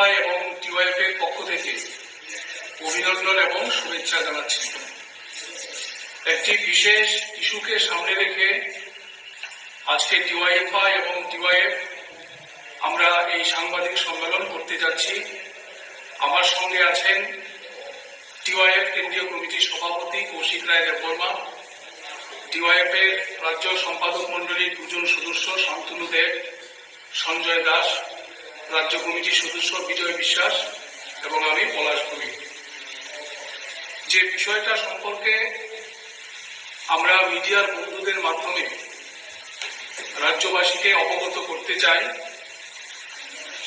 DYFI এবং TYF এর পক্ষ থেকে অভিনন্দন এবং শুভেচ্ছা জানাচ্ছি। একটি বিশেষ ইস্যুকে সামনে রেখে আজকে ডিওয়াইএফআই এবং টিওয়াইএফ, আমরা এই সাংবাদিক সম্মেলন করতে যাচ্ছি। আমার সঙ্গে আছেন টিওয়াইএফ কেন্দ্রীয় কমিটির সভাপতি কৌশিক রায় দেববর্মা। ডিওয়াইএফ এর রাজ্য সম্পাদক মন্ডলীর দুজন সদস্য শান্তনু দেব, সঞ্জয় দাস রাজ্য কমিটির সদস্য বিজয় বিশ্বাস এবং আমি পলাশ ভূমি। যে বিষয়টা সম্পর্কে আমরা মিডিয়ার বন্ধুদের মাধ্যমে রাজ্যবাসীকে অবগত করতে চাই,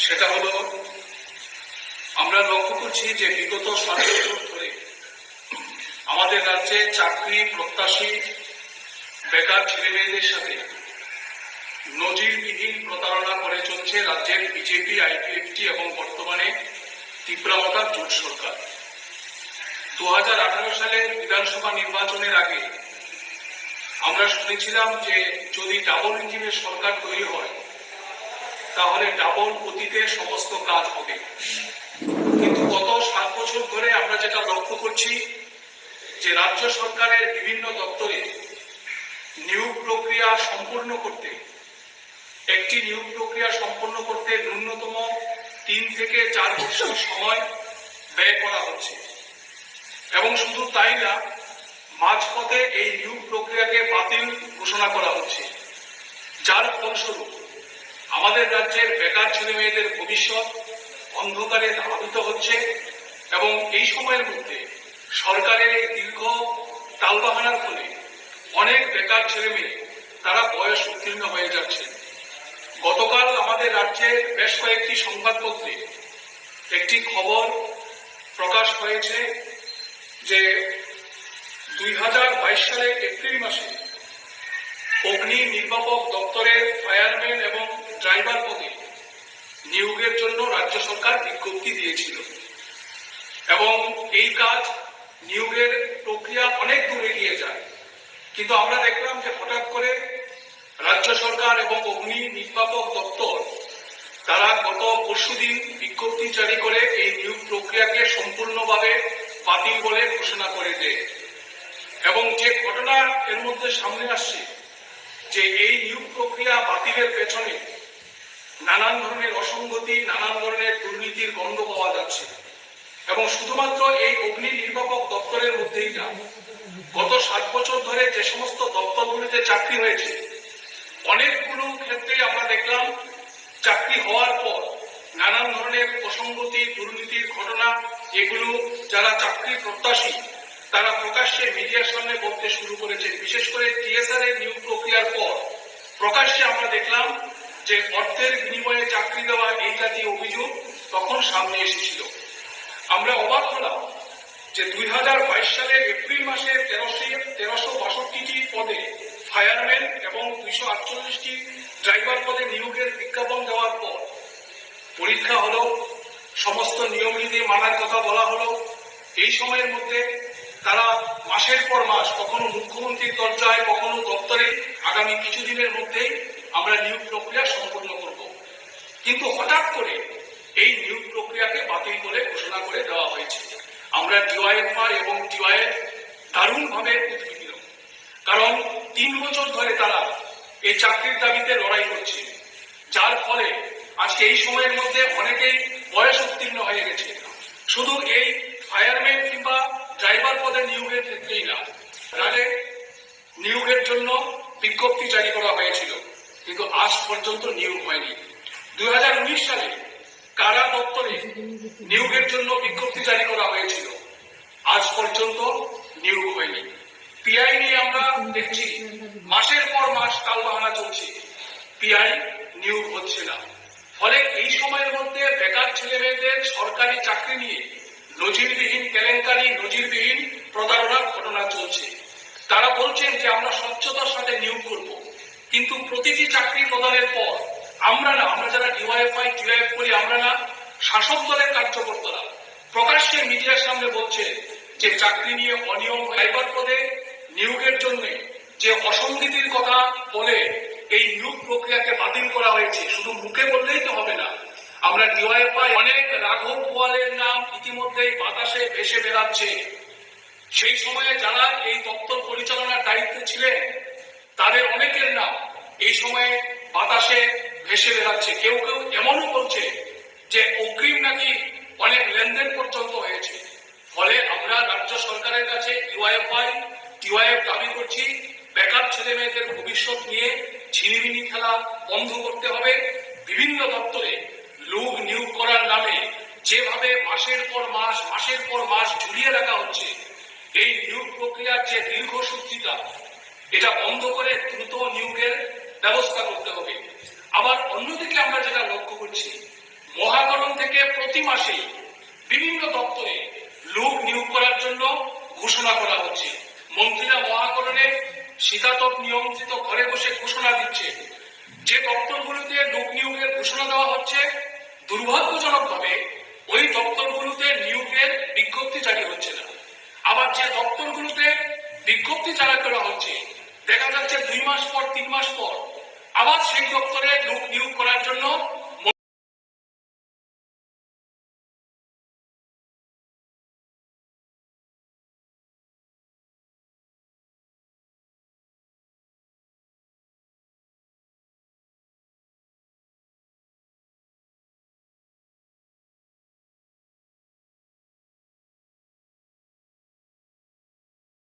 সেটা হলো আমরা লক্ষ্য করছি যে বিগত সাত বছর ধরে আমাদের রাজ্যে চাকরি প্রত্যাশী বেকার ছেলেমেয়েদের সাথে নজিরবিহীন প্রতারণা করে চলছে রাজ্যের বিজেপি, আইপিএফটি এবং বর্তমানে তীব্রামতার জোট সরকার। দু হাজার আঠারো সালের বিধানসভা নির্বাচনের আগে আমরা শুনেছিলাম যে যদি ডাবল ইঞ্জিনের সরকার তৈরি হয়, তাহলে ডাবল গতিতে সমস্ত কাজ হবে। কিন্তু গত সাত বছর ধরে আমরা যেটা লক্ষ্য করছি, যে রাজ্য সরকারের বিভিন্ন দপ্তরে নিয়োগ প্রক্রিয়া সম্পূর্ণ করতে একটি নিয়োগ প্রক্রিয়া সম্পন্ন করতে ন্যূনতম তিন থেকে চার বছর সময় ব্যয় করা হচ্ছে। এবং শুধু তাই না, মাঝপথে এই নিয়োগ প্রক্রিয়াকে বাতিল ঘোষণা করা হচ্ছে। যার ফলস্বরূপ আমাদের রাজ্যের বেকার ছেলে মেয়েদের ভবিষ্যৎ অন্ধকারে ধাবিত হচ্ছে এবং এই সময়ের মধ্যে সরকারের এই দীর্ঘ টালবাহানার ফলে অনেক বেকার ছেলে মেয়ে তারা বয়স উত্তীর্ণ হয়ে যাচ্ছে। গতকাল আমাদের রাজ্যের বেশ কয়েকটি সংবাদপত্রে একটি খবর প্রকাশ হয়েছে যে দুই হাজার বাইশ সালের এপ্রিল মাসে অগ্নি নির্বাপক দপ্তরের ফায়ারম্যান এবং ড্রাইভার পদে নিয়োগের জন্য রাজ্য সরকার বিজ্ঞপ্তি দিয়েছিল। এবং এই কাজ নিয়োগের প্রক্রিয়া অনেক দূরে গিয়ে যায়। কিন্তু আমরা দেখলাম যে হঠাৎ করে রাজ্য সরকার এবং অগ্নি নির্বাপক দপ্তর, তারা গত পরশুদিন বিজ্ঞপ্তি জারি করে এই নিয়োগ প্রক্রিয়াকে সম্পূর্ণভাবে বাতিল বলে ঘোষণা করে দেয় এবং যে ঘটনা এর মধ্যে সামনে আসছে, যে এই নিয়োগ প্রক্রিয়া বাতিলের পেছনে নানান ধরনের অসঙ্গতি, নানান ধরনের দুর্নীতির গন্ধ পাওয়া যাচ্ছে। এবং শুধুমাত্র এই অগ্নি নির্বাপক দপ্তরের মধ্যেই না, গত সাত বছর ধরে যে সমস্ত দপ্তরগুলিতে চাকরি হয়েছে অনেকগুলো ক্ষেত্রে আমরা দেখলাম চাকরি হওয়ার পর নানান ধরনের অসঙ্গতি দুর্নীতির ঘটনা, এগুলো যারা চাকরি প্রত্যাশী, তারা প্রকাশ্যে মিডিয়ার সামনে বলতে শুরু করেছে। বিশেষ করে টিএসআর এর নিয়োগ প্রক্রিয়ার পর প্রকাশ্যে আমরা দেখলাম যে অর্থের বিনিময়ে চাকরি দেওয়া এই জাতীয় অভিযোগ তখন সামনে এসেছিল। আমরা অবাক হলাম যে দুই হাজার বাইশ সালের এপ্রিল মাসে তেরোশো তেরোশো বাষট্টিটি পদে ফায়ারম্যান এবং দুইশো আটচল্লিশটি ড্রাইভার পদে নিয়োগের বিজ্ঞাপন দেওয়ার পর পরীক্ষা হলো, সমস্ত নিয়মনীতি মানার কথা বলা হলো। এই সময়ের মধ্যে তারা মাসের পর মাস কখনো মুখ্যমন্ত্রীর দরজায়, কখনো দপ্তরে, আগামী কিছুদিনের মধ্যেই আমরা নিয়োগ প্রক্রিয়া সম্পন্ন করব। কিন্তু হঠাৎ করে এই নিয়োগ প্রক্রিয়াকে বাতিল করে ঘোষণা করে দেওয়া হয়েছে। আমরা ডিওয়াইএফআই এবং টিওয়াইএফ দারুণভাবে উদ্বিগ্ন। কারণ তিন বছর ধরে তারা এই চাকরির দাবিতে লড়াই করছে। যার ফলে আজকে এই সময়ের মধ্যে অনেকেই বয়স উত্তীর্ণ হয়ে গেছে। শুধু এই ফায়ারম্যান কিংবা ড্রাইভার পদে নিয়োগের ক্ষেত্রেই না আগে নিয়োগের জন্য বিজ্ঞপ্তি জারি করা হয়েছিল, কিন্তু আজ পর্যন্ত নিয়োগ হয়নি। দুই হাজার উনিশ সালে কারা দপ্তরে নিয়োগের জন্য বিজ্ঞপ্তি জারি করা হয়েছিল, আজ পর্যন্ত নিয়োগ হয়নি। পিআই নিয়ে আমরা দেখছি, মাসের পর মাস টালবাহানা চলছে। পিআই নিয়োগ হচ্ছে না। ফলে এই সময়ের মধ্যে বেকার ছেলে মেয়েদের সরকারি চাকরি নিয়ে নজিরবিহীন কেলেঙ্কারি, নজিরবিহীন প্রতারণার ঘটনা চলছে। তারা বলছেন যে আমরা স্বচ্ছতার সাথে নিয়োগ করব। কিন্তু প্রতিটি চাকরি প্রদানের পর আমরা না, আমরা যারা ডিওয়াইএফআই টিওএফ করি, আমরা না শাসক দলের কার্যকর্তারা প্রকাশ্যে মিডিয়ার সামনে বলছে যে চাকরি নিয়ে অনিয়ম ড্রাইভার পদে নিয়োগের জন্য যে অসঙ্গতির কথা বলে এই নিয়োগ প্রক্রিয়াকে বাতিল করা হয়েছে, শুধু মুখে বললেই তো হবে না। আমরা ডিওয়াইফাই অনেক রাঘব বোয়ালের নাম ইতিমধ্যেই বাতাসে ভেসে বেড়াচ্ছে। সেই সময়ে যারা এই দপ্তর পরিচালনার দায়িত্বে ছিলেন, তাদের অনেকের নাম এই সময়ে বাতাসে ভেসে বেড়াচ্ছে। কেউ কেউ এমনও বলছে যে অগ্রিম নাকি অনেক লেনদেন পর্যন্ত হয়েছে। ফলে আমরা রাজ্য সরকারের কাছে ইউআইএফআই টিওআইএফ দাবি করছি, বেকার ছেলে মেয়েদের ভবিষ্যৎ নিয়ে ঝিলিমিলি খেলা বন্ধ করতে হবে। বিভিন্ন দপ্তরে লোক নিয়োগ করার নামে যেভাবে মাসের পর মাস, মাসের পর মাস ঝুলিয়ে রাখা হচ্ছে, এই নিয়োগ প্রক্রিয়ার যে দীর্ঘসূত্রিতা এটা বন্ধ করে দ্রুত নিয়োগের ব্যবস্থা করতে হবে। আবার অন্যদিকে আমরা যেটা লক্ষ্য করছি, মহাকরণ থেকে প্রতি মাসেই বিভিন্ন দপ্তরে লোক নিয়োগ করার জন্য ঘোষণা করা হচ্ছে। মন্ত্রীরা মহাকরণে শীতাতপ নিয়ন্ত্রিত ঘরে বসে ঘোষণা দিচ্ছে। যে দপ্তরগুলোতে লোক নিয়োগের ঘোষণা দেওয়া হচ্ছে দুর্ভাগ্যজনকভাবে ওই দপ্তরগুলোতে নিয়োগের বিজ্ঞপ্তি জারি হচ্ছে না। আবার যে দপ্তরগুলোতে বিজ্ঞপ্তি জারি করা হচ্ছে, দেখা যাচ্ছে দুই মাস পর, তিন মাস পর, আবার সেই দপ্তরে লোক নিয়োগ